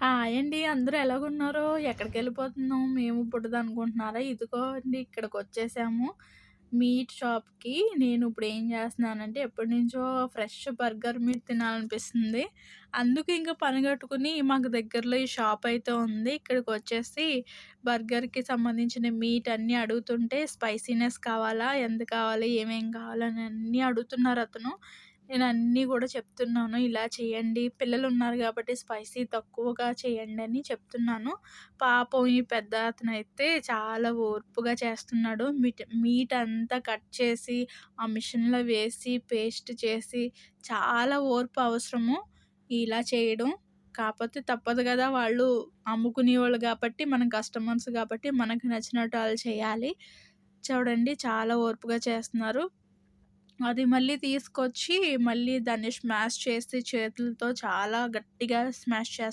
Hi అండి. అందరూ ఎలాగున్నారో? ఎక్కడికెళ్ళిపోతున్నాం మేము ఇప్పుడుదనుకుంటున్నారా? ఇదిగో అండి ఇక్కడికి వచ్చేసాము మీట్ షాప్‌కి. నేను ఇప్పుడు ఏం చేస్తున్నానంటే ఎప్పటినుంచో ఫ్రెష్ బర్గర్ మీట్ తినాలనిపిస్తుంది. అందుకు ఇంక పనిగట్టుకుని మాకు దగ్గరలో ఈ షాప్ అయితే ఉంది. ఇక్కడికి వచ్చేసి బర్గర్‌కి సంబంధించిన మీట్ అన్నీ అడుగుతుంటే స్పైసీనెస్ కావాలా? ఎంత కావాలి? ఏమేం కావాలని అన్నీ అడుగుతున్నారు అతను నేను అన్నీ కూడా చెప్తున్నాను. ఇలా చేయండి. పిల్లలు ఉన్నారు కాబట్టి స్పైసీ తక్కువగా చేయండి అని చెప్తున్నాను. పాపం ఈ పెద్ద అతనైతే చాలా ఓర్పుగా చేస్తున్నాడు. మీట్ మీట్ అంతా కట్ చేసి ఆ మిషన్‌లో వేసి పేస్ట్ చేసి చాలా ఓర్పు అవసరము ఇలా చేయడం. కాకపోతే తప్పదు కదా వాళ్ళు అమ్ముకునేవాళ్ళు కాబట్టి మనం కస్టమర్స్ కాబట్టి మనకు నచ్చినట్టు వాళ్ళు చేయాలి. చూడండి చాలా ఓర్పుగా చేస్తున్నారు. అది మళ్ళీ తీసుకొచ్చి మళ్ళీ దాన్ని స్మాష్ చేసి చేతులతో చాలా గట్టిగా స్మాష్ చేస్తా